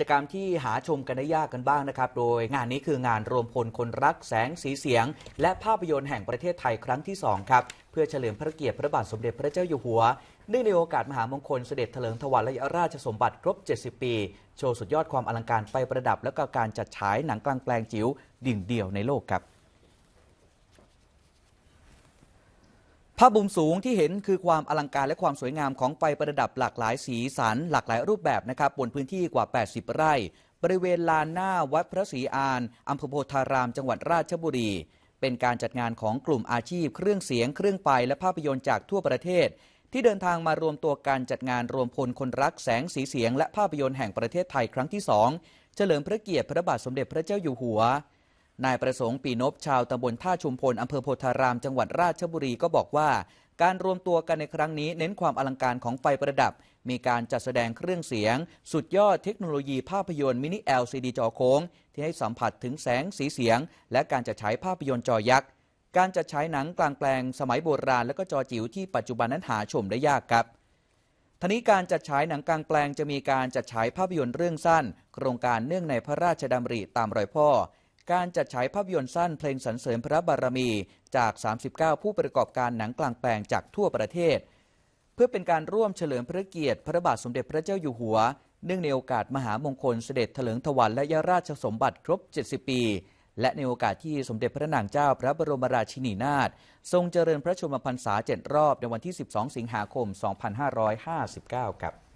จกรรมที่หาชมกันได้ยากกันบ้างนะครับ โดยงานนี้คืองานรวมพลคนรักแสงสีเสียง และภาพยนตร์แห่งประเทศไทยครั้งที่ 2 ครับ เพื่อเฉลิมพระเกียรติพระบาทสมเด็จพระเจ้าอยู่หัวเนื่องในโอกาสมหามงคลเสด็จเถลิงถวัลยราชสมบัติครบ 70 ปี โชว์สุดยอดความอลังการไปประดับและก็การจัดฉายหนังกลางแปลงจิ๋วดิ่งเดี่ยวในโลกครับ ภาพมุมสูงที่เห็นคือความอลังการและความสวยงามของไฟประดับหลากหลายสีสันหลากหลายรูปแบบนะครับบนพื้นที่กว่า 80 ไร่ บริเวณลานหน้าวัดพระศรีอานอำเภอโพธาราม จังหวัดราชบุรี เป็นการจัดงานของกลุ่มอาชีพ เครื่องเสียง เครื่องไฟและภาพยนตร์จากทั่วประเทศ ที่เดินทางมารวมตัวการจัดงานรวมพลคนรักแสงสีเสียง และภาพยนตร์แห่งประเทศไทยครั้งที่สองเฉลิมพระเกียรติพระบาทสมเด็จพระเจ้าอยู่หัว นายประสงค์ปีนพชาวตำบลท่าชุมพลอำเภอโพธารามจังหวัดราชบุรีก็บอกว่า การรวมตัวกันในครั้งนี้เน้นความอลังการของไฟประดับ มีการจัดแสดงเครื่องเสียง สุดยอดเทคโนโลยีภาพยนตร์มินิ LCD จอโค้ง ที่ให้สัมผัสถึงแสงสีเสียง และการจัดฉายภาพยนตร์จอยักษ์การจัดฉายหนังกลางแปลงสมัยโบราณและก็จอจิ๋วที่ปัจจุบันนั้นหาชมได้ยากครับทานี้การจัดฉายหนังกลางแปลงจะมีการจัดฉายภาพยนตร์เรื่องสั้น โครงการเนื่องในพระราชดำริตามรอยพ่อ การจัดฉายภาพยนตร์สั้นเพลงสรรเสริญพระบารมีจาก 39 ผู้ประกอบการหนังกลางแปลงจากทั่วประเทศ เพื่อเป็นการร่วมเฉลิมพระเกียรติพระบาทสมเด็จพระเจ้าอยู่หัว เนื่องในโอกาสมหามงคลเสด็จเถลิงถวัลและยราชสมบัติครบ 70 ปี และในโอกาสที่สมเด็จพระนางเจ้าพระบรมราชินีนาถทรงเจริญพระชนมพรรษาเจ็ดรอบในวันที่ 12 สิงหาคม 2559 ครับ